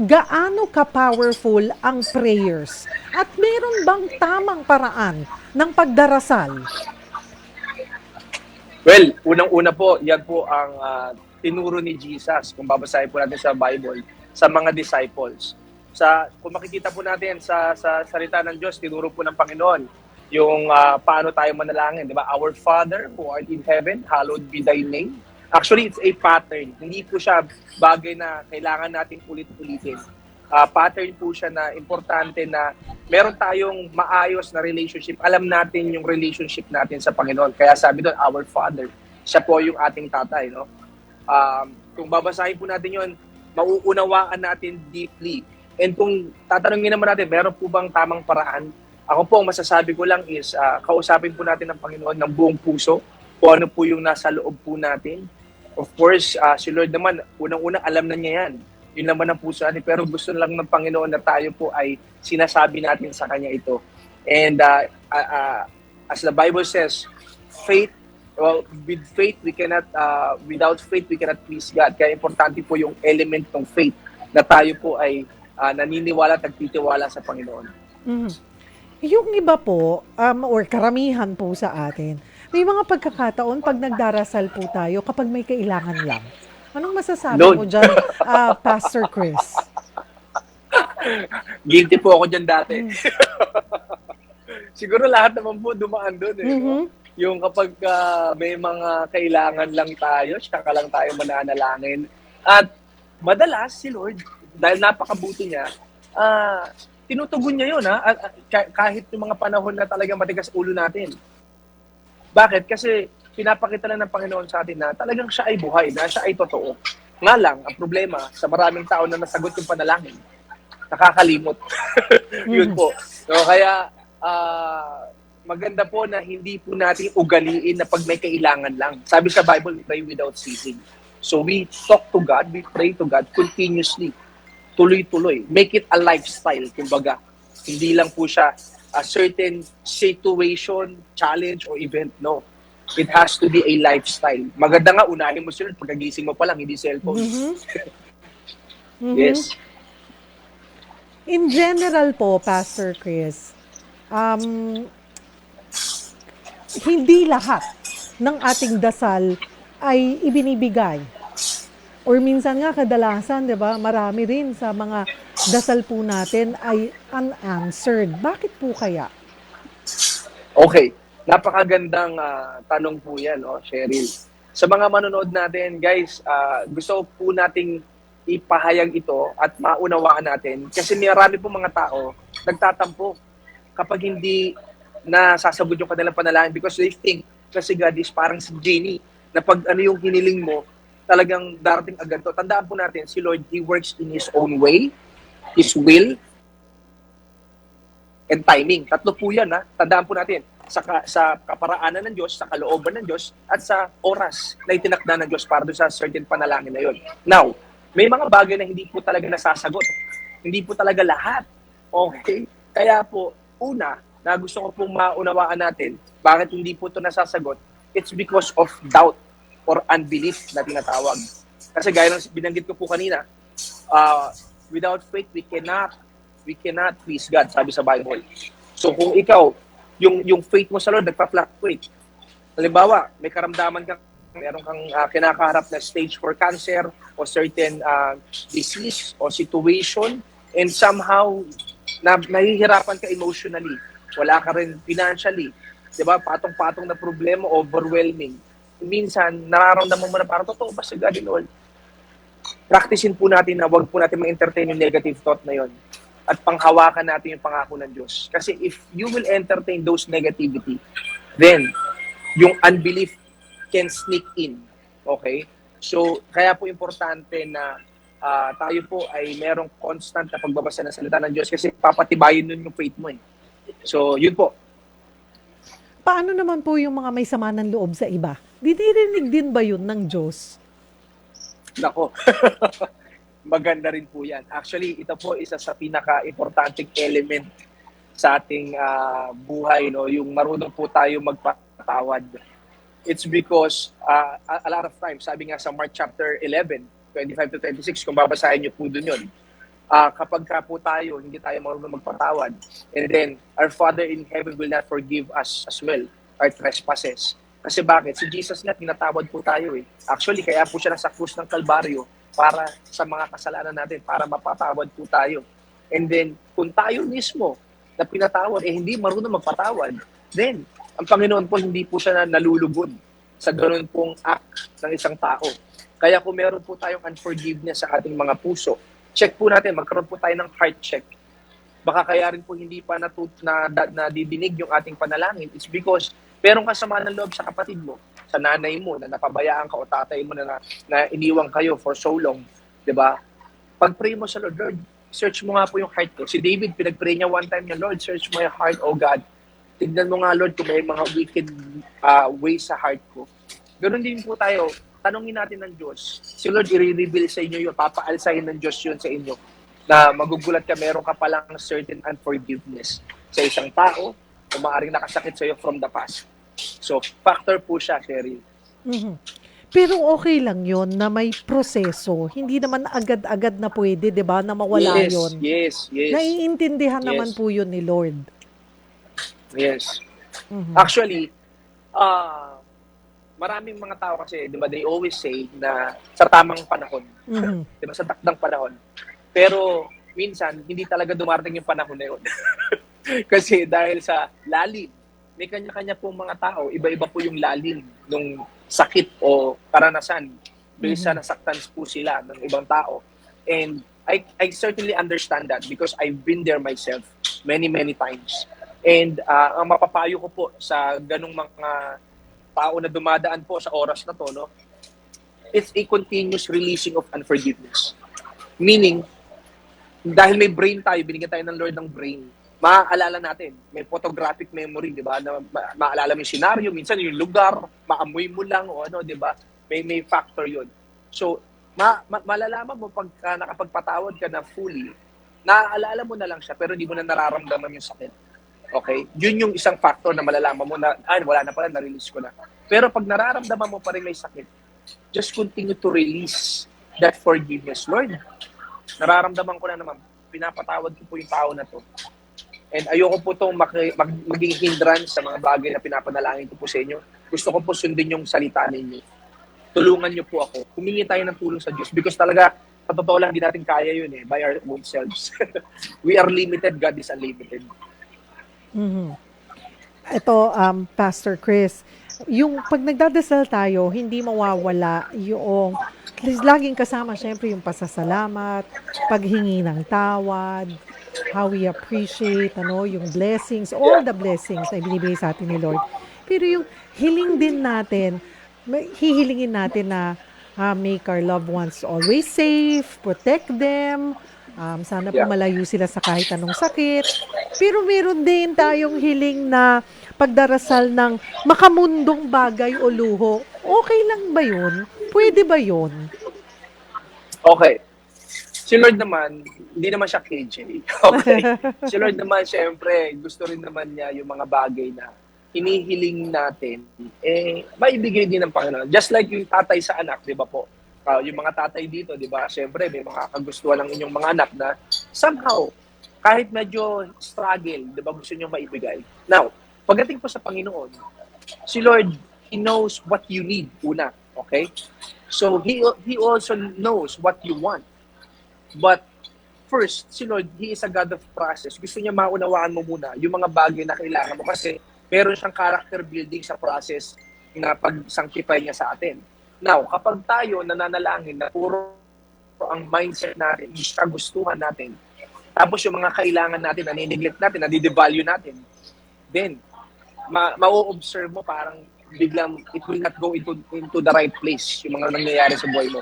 gaano ka-powerful ang prayers? At meron bang tamang paraan ng pagdarasal? Well, unang-una po, yan po ang ah, tinuro ni Jesus, kung babasahin po natin sa Bible, sa mga disciples. Sa, kung makikita po natin sa, sa salita ng Diyos, tinuro po ng Panginoon yung ah, paano tayo manalangin. Di ba? Our Father who art in heaven, hallowed be thy name. Actually, it's a pattern. Hindi po siya bagay na kailangan natin ulit-ulitin. Ah, pattern po siya na importante na meron tayong maayos na relationship. Alam natin yung relationship natin sa Panginoon. Kaya sabi doon, our Father. Siya po yung ating tatay. No? Um, kung babasahin po natin yon mauunawaan natin deeply. And kung tatanungin naman natin, meron po bang tamang paraan? Ako po, ang masasabi ko lang is, ah, kausapin po natin ng Panginoon ng buong puso kung ano po yung nasa loob po natin. Of course, ah, si Lord naman, unang-una alam na niya yan. Yun naman ang puso natin. Pero gusto lang ng Panginoon na tayo po ay sinasabi natin sa Kanya ito. And ah, ah, ah, as the Bible says, faith, well, with faith, we cannot, ah, without faith, we cannot please God. Kaya importante po yung element ng faith na tayo po ay ah, naniniwala at nagtitiwala sa Panginoon. Mhm. Yung iba po, um, or karamihan po sa atin, may mga pagkakataon pag nagdarasal po tayo kapag may kailangan lang. Anong masasabi Lord. mo dyan, ah, Pastor Chris? Guilty po ako dyan dati. Mm. Siguro lahat naman po dumaan doon eh. no? Mhm. Yung kapag ah, may mga kailangan lang tayo, siya ka lang tayo mananalangin. At madalas si Lord, dahil napakabuti niya, ah, tinutugon niya yun ha, At, kahit yung mga panahon na talagang matigas ulo natin. Bakit? Kasi pinapakita lang ng Panginoon sa atin na talagang siya ay buhay, na siya ay totoo. Nga lang, ang problema sa maraming tao na nasagot yung panalangin, nakakalimot. Yun po. So, kaya, ah, maganda po na hindi po natin ugaliin na pag may kailangan lang. Sabi sa Bible, pray without ceasing. So we talk to God, we pray to God continuously. Tuloy-tuloy. Make it a lifestyle, kumbaga. Hindi lang po siya a certain situation, challenge, or event. No. It has to be a lifestyle. Maganda nga, unahin mo sila pagkagising mo pa lang, hindi cellphone. Mhm. Mhm. Yes. In general po, Pastor Chris, um, hindi lahat ng ating dasal ay ibinibigay. Or minsan nga kadalasan, 'di ba? Marami rin sa mga dasal po natin ay unanswered. Bakit po kaya? Okay. Napakagandang ah, tanong po yan, no, Cheryl. Sa mga manonood natin, guys, ah, gusto po nating ipahayag ito at maunawaan natin kasi marami po mga tao nagtatampo kapag hindi nasasagot yung kanilang panalangin because they think kasi God is parang si genie na pag ano yung hiniling mo, talagang darating agad to. Tandaan po natin, si Lord, He works in His own way, His will, and timing. Tatlo po yan, ha? Tandaan po natin, sa, ka- sa kaparaanan ng Diyos, sa kalooban ng Diyos, at sa oras na itinakda ng Diyos para sa certain panalangin na yun. Now, may mga bagay na hindi po talaga nasasagot. Hindi po talaga lahat. Okay? Kaya po, una, na gusto ko pong maunawaan natin, bakit hindi po ito nasasagot, it's because of doubt or unbelief na tinatawag. Kasi gaya ng binanggit ko po kanina, uh, without faith, we cannot we cannot please God, sabi sa Bible. So kung ikaw, yung yung faith mo sa Lord nagpa-fluctuate. Halimbawa, may karamdaman ka, meron kang ah, kinakaharap na stage 4 cancer o certain ah, disease o situation and somehow na nahihirapan ka emotionally. Wala ka rin financially. 'Di ba? Patong-patong na problema, overwhelming. Minsan, nararamdaman mo na parang totoo ba si God and all? Practicein po natin na wag po natin ma-entertain yung negative thought na yon at panghawakan natin yung pangako ng Diyos. Kasi if you will entertain those negativity, then yung unbelief can sneak in. Okay? So, kaya po importante na ah, tayo po ay merong constant na pagbabasa ng salita ng Diyos kasi papatibayin nun yung faith mo eh. So, yun po. Paano naman po yung mga may sama ng loob sa iba? Didirinig din ba yun ng Diyos? Nako. Maganda rin po yan. Actually, ito po isa sa pinaka-importanting element sa ating ah, buhay, no? yung marunong po tayo magpatawad. It's because ah, a, lot of times, sabi nga sa Mark chapter 11, 25 to 26, kung babasahin niyo po dun yun, ah, kapag ka po tayo, hindi tayo marunong magpatawad. And then, our Father in heaven will not forgive us as well, our trespasses. Kasi bakit? Si Jesus nga, tinatawad po tayo eh. Actually, kaya po siya nasa krus ng Kalbaryo para sa mga kasalanan natin, para mapatawad po tayo. And then, kung tayo mismo na pinatawad, eh hindi marunong magpatawad, then, ang Panginoon po hindi po siya na nalulugod sa ganun pong act ng isang tao. Kaya kung meron po tayong unforgiveness sa ating mga puso, check po natin, magkaroon po tayo ng heart check. Baka kaya rin po hindi pa natut na, na, nadidinig yung ating panalangin. It's because meron ka sama ng loob sa kapatid mo, sa nanay mo, na napabayaan ka o tatay mo na, na, na iniwang kayo for so long. 'di ba? Pag-pray mo sa Lord, Lord, search mo nga po yung heart ko. Si David, pinag-pray niya one time niya, Lord, search yung heart, oh God. Tignan mo nga, Lord, kung may mga wicked uh, ways sa heart ko. Ganon din po tayo. Tanungin natin ng Diyos. Si Lord, i-reveal sa inyo yun. Papaalsahin ng Diyos yun sa inyo. Na magugulat ka, meron ka palang certain unforgiveness sa isang tao o maaaring nakasakit sa iyo from the past. So, factor po siya, Cheryl. Mhm. Pero okay lang yon na may proseso. Hindi naman agad-agad na pwede, 'di ba, na mawala yes, yon. yes, yes, Naiintindihan Yes. naman po yun ni Lord. yes. Mhm. Actually, ah maraming mga tao kasi, di ba, they always say na sa tamang panahon, Mhm. di ba, sa takdang panahon. Pero, minsan, hindi talaga dumarating yung panahon na yun. kasi dahil sa lalim, may kanya-kanya pong mga tao, iba-iba po yung lalim ng sakit o karanasan based sa Mhm. nasaktan po sila ng ibang tao. And I, I certainly understand that because I've been there myself many, many times. And ah, ang mapapayo ko po sa ganong mga tao na dumadaan po sa oras na to, no, it's a continuous releasing of unforgiveness. Meaning, dahil may brain tayo, binigyan tayo ng Lord ng brain, maaalala natin, may photographic memory, di ba? Na ma- mo yung scenario, minsan yung lugar, maamoy mo lang o ano, di ba? May may factor yun. So, ma, ma- malalaman mo pagka nakapagpatawad ka na fully, naaalala mo na lang siya pero hindi mo na nararamdaman yung sakit. Okay? Yun yung isang factor na malalaman mo na, ay, wala na pala, na-release ko na. Pero pag nararamdaman mo pa rin may sakit, just continue to release that forgiveness. Lord, nararamdaman ko na naman, pinapatawad ko po yung tao na to. And ayoko po itong maki- mag- maging hindrance sa mga bagay na pinapanalangin ko po sa inyo. Gusto ko po sundin yung salita ninyo. Tulungan niyo po ako. Humingi tayo ng tulong sa Diyos because talaga, sa totoo lang, hindi natin kaya yun eh, by our own selves. We are limited, God is unlimited. Mhm. Ito, um, Pastor Chris, yung pag nagdadasal tayo, hindi mawawala yung laging kasama syempre yung pasasalamat, paghingi ng tawad, how we appreciate ano, yung blessings, all the blessings na ibinibigay sa atin ni Lord. Pero yung hiling din natin, hihilingin natin na ah, make our loved ones always safe, protect them, um, sana po malayo sila sa kahit anong sakit. Pero meron din tayong hiling na pagdarasal ng makamundong bagay o luho. Okay lang ba yun? Pwede ba yun? Okay. Si Lord naman, hindi naman siya KJ. Okay. si Lord naman, syempre, gusto rin naman niya yung mga bagay na hinihiling natin, eh, maibigay din ng Panginoon. Just like yung tatay sa anak, di ba po? Ah, yung mga tatay dito, di ba? Syempre, may mga kagustuhan ng inyong mga anak na somehow, kahit medyo struggle, di ba, gusto nyo maibigay. Now, pagdating po sa Panginoon, si Lord, He knows what you need, una. Okay? So, He, he also knows what you want. But first, si Lord, He is a God of process. Gusto niya maunawaan mo muna yung mga bagay na kailangan mo kasi meron siyang character building sa process na pag-sanctify niya sa atin. Now, kapag tayo nananalangin na puro ang mindset natin, is kagustuhan natin, tapos yung mga kailangan natin, na neglect natin, nadidevalue natin, then, ma- ma-observe mo parang biglang it will not go into into the right place yung mga nangyayari sa buhay mo.